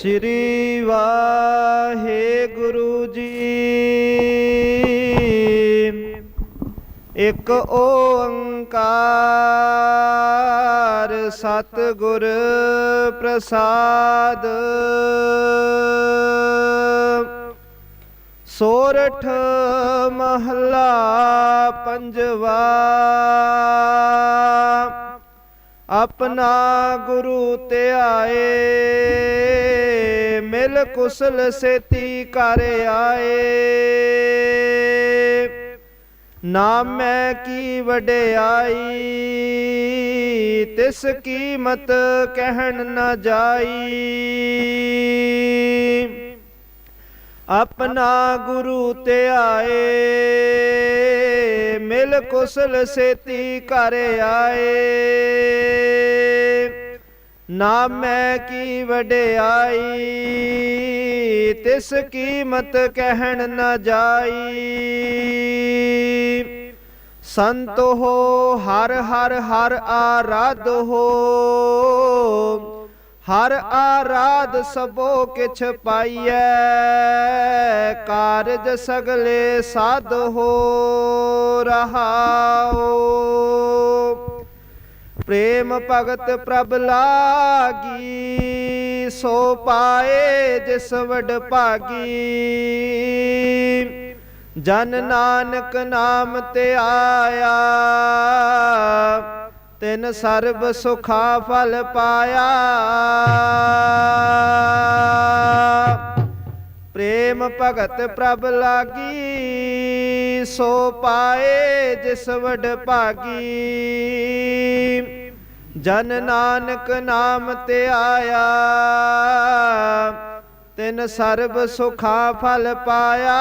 ਸ੍ਰੀ ਵਾਹਿਗੁਰੂ ਜੀ। ਇੱਕ ਓੰਕਾਰ ਸਤਿਗੁਰ ਪ੍ਰਸਾਦ। ਸੋਰਠ ਮਹਲਾ ਪੰਜਵਾ। ਆਪਣਾ ਗੁਰੂ ਧਿਆਏ। ਮਿਲ ਕੁਸਲ ਸੇਤੀ ਕਰ ਆਏ। ਨਾਮੈ ਕੀ ਵਡਿਆਈ, ਤਿਸ ਕੀਮਤ ਕਹਿਣ ਨਾ ਜਾਈ। ਆਪਣਾ ਗੁਰੂ ਤੇ ਆਏ ਮਿਲ ਕੁਸਲ ਸੇਤੀ ਕਰ ਆਏ। ਨਾ ਮੈਂ ਕੀ ਵਡਿਆਈ, ਤਿਸ ਕੀਮਤ ਕਹਿਣ ਨਾ ਜਾਈ। ਸੰਤ ਹੋ ਹਰ ਹਰ ਹਰ ਆਰਾਧ ਹੋ, ਹਰ ਆਰਾਧ ਸਭੋ ਕਿਛ ਪਾਈਐ, ਕਾਰਜ ਸਗਲੇ ਸਾਧ ਹੋ ਰਹਾਓ। ਪ੍ਰੇਮ ਭਗਤ ਪ੍ਰਭ ਲਾਗੀ, ਸੋ ਪਾਏ ਜਿਸ ਵਡ ਭਾਗੀ। ਜਨ ਨਾਨਕ ਨਾਮ ਤੇ ਆਇਆ, ਤਿਨ ਸਰਬ ਸੁਖਾ ਫਲ ਪਾਇਆ। ਪ੍ਰੇਮ ਭਗਤ ਪ੍ਰਭ ਲਾਗੀ, ਸੋ ਪਾਏ ਜਿਸ ਵਡ ਭਾਗੀ। ਜਨ ਨਾਨਕ ਨਾਮ ਤੇ ਆਇਆ ਤਿਨ ਸਰਬ ਸੁਖਾ ਫਲ ਪਾਇਆ।